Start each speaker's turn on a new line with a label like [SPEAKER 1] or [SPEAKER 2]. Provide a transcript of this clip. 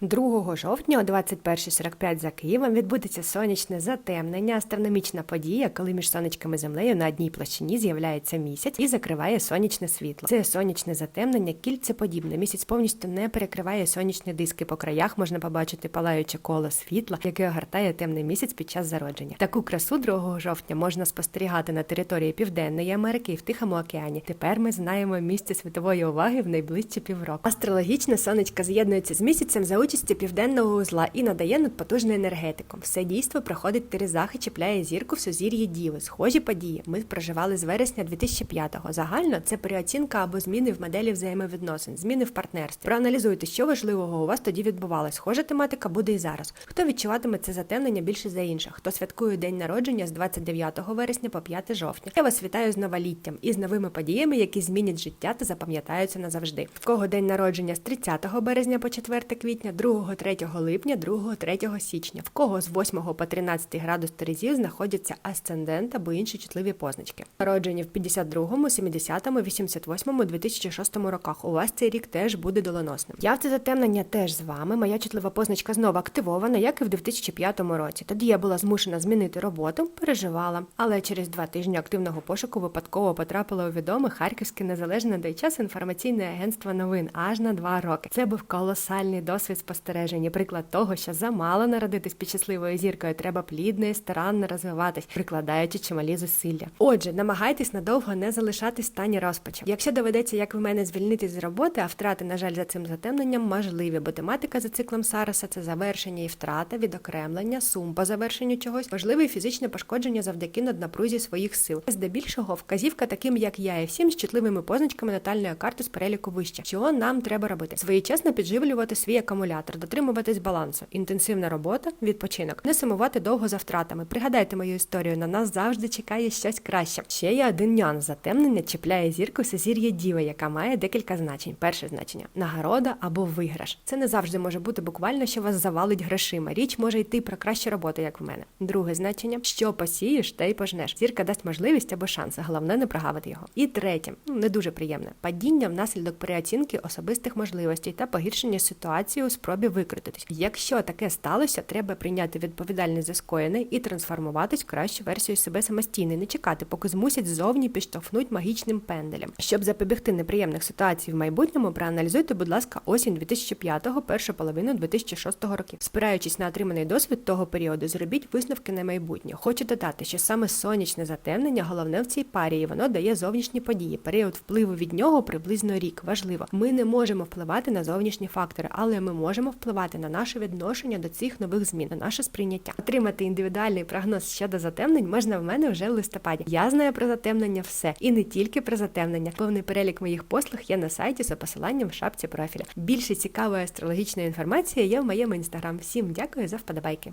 [SPEAKER 1] 2 жовтня о 21.45 за Києвом відбудеться сонячне затемнення, астрономічна подія, коли між сонечками землею на одній площині з'являється місяць і закриває сонячне світло. Це сонячне затемнення кільцеподібне. Місяць повністю не перекриває сонячні диски. По краях можна побачити палаюче коло світла, яке огортає темний місяць під час зародження. Таку красу 2 жовтня можна спостерігати на території Південної Америки і в Тихому океані. Тепер ми знаємо місце світової уваги в найближчі півроку. Астрологічне сонечко з'єднується з місяцем за участі південного узла і надає надпотужну енергетику. Все дійство проходить в Терезах і чіпляє зірку в сузір'ї Діви. Схожі події ми проживали з вересня 2005-го. Загально це переоцінка або зміни в моделі взаємовідносин, зміни в партнерстві. Проаналізуйте, що важливого у вас тоді відбувалось. Схожа тематика буде і зараз. Хто відчуватиме це затемнення більше за інших? Хто святкує день народження з 29 вересня по 5 жовтня? Я вас вітаю з новоліттям і з новими подіями, які змінять життя та запам'ятаються назавжди. В кого день народження з 30 березня по 4 квітня, 2-3 липня, 2-3 січня. В кого з 8 по 13 градус Терезів знаходяться асцендент або інші чутливі позначки. Народжені в 52, 70, 88, 2006 роках. У вас цей рік теж буде доленосним. Я в це затемнення теж з вами. Моя чутлива позначка знову активована, як і в 2005 році. Тоді я була змушена змінити роботу, переживала. Але через два тижні активного пошуку випадково потрапила у відоме Харківське незалежне до часу інформаційне агентство новин аж на два роки. Це був колосальний досвід спостереження. Приклад того, що замало народитись під щасливою зіркою, треба плідно і старанно розвиватись, прикладаючи чималі зусилля. Отже, намагайтесь надовго не залишатись стані розпачу. Якщо доведеться, як в мене, звільнитись з роботи, а втрати, на жаль, за цим затемненням можливі, бо тематика за циклом Сароса це завершення і втрата, відокремлення, сум по завершенню чогось, можливе фізичне пошкодження завдяки наднапрузі своїх сил. Здебільшого вказівка таким, як я, і всім з чутливими позначками натальної карти з переліку вище. Що нам треба робити? Своєчасно підживлювати свій акумулятор, дотримуватись балансу, інтенсивна робота, відпочинок, не сумувати довго за втратами. Пригадайте мою історію, на нас завжди чекає щось краще. Ще є один нюанс затемнення чіпляє зірку Сесір'я Діви, яка має декілька значень. Перше значення нагорода або виграш. Це не завжди може бути буквально, що вас завалить грошима. Річ може йти про кращу роботу, як в мене. Друге значення що посієш, те й пожнеш. Зірка дасть можливість або шанс. Головне не прогавити його. І третє, ну, не дуже приємне падіння внаслідок переоцінки особистих можливостей та погіршення ситуації у спробі викрутитись. Якщо таке сталося, треба прийняти відповідальність за скоєне і трансформуватись в кращу версію себе самостійно, не чекати, поки змусять ззовні підштовхнуть магічним пенделем. Щоб запобігти неприємних ситуацій в майбутньому, проаналізуйте, будь ласка, осінь 2005-го, першу половину 2006 років. Спираючись на отриманий досвід того періоду, зробіть висновки на майбутнє. Хочу додати, що саме сонячне затемнення головне в цій парі, і воно дає зовнішні події. Період впливу від нього приблизно рік. Важливо, ми не можемо впливати на зовнішні фактори, але ми можемо впливати на наше відношення до цих нових змін, на наше сприйняття. Отримати індивідуальний прогноз щодо затемнень можна в мене вже в листопаді. Я знаю про затемнення все і не тільки про затемнення. Повний перелік моїх послуг є на сайті за посиланням в шапці профіля. Більше цікавої астрологічної інформації є в моєму інстаграм. Всім дякую за вподобайки.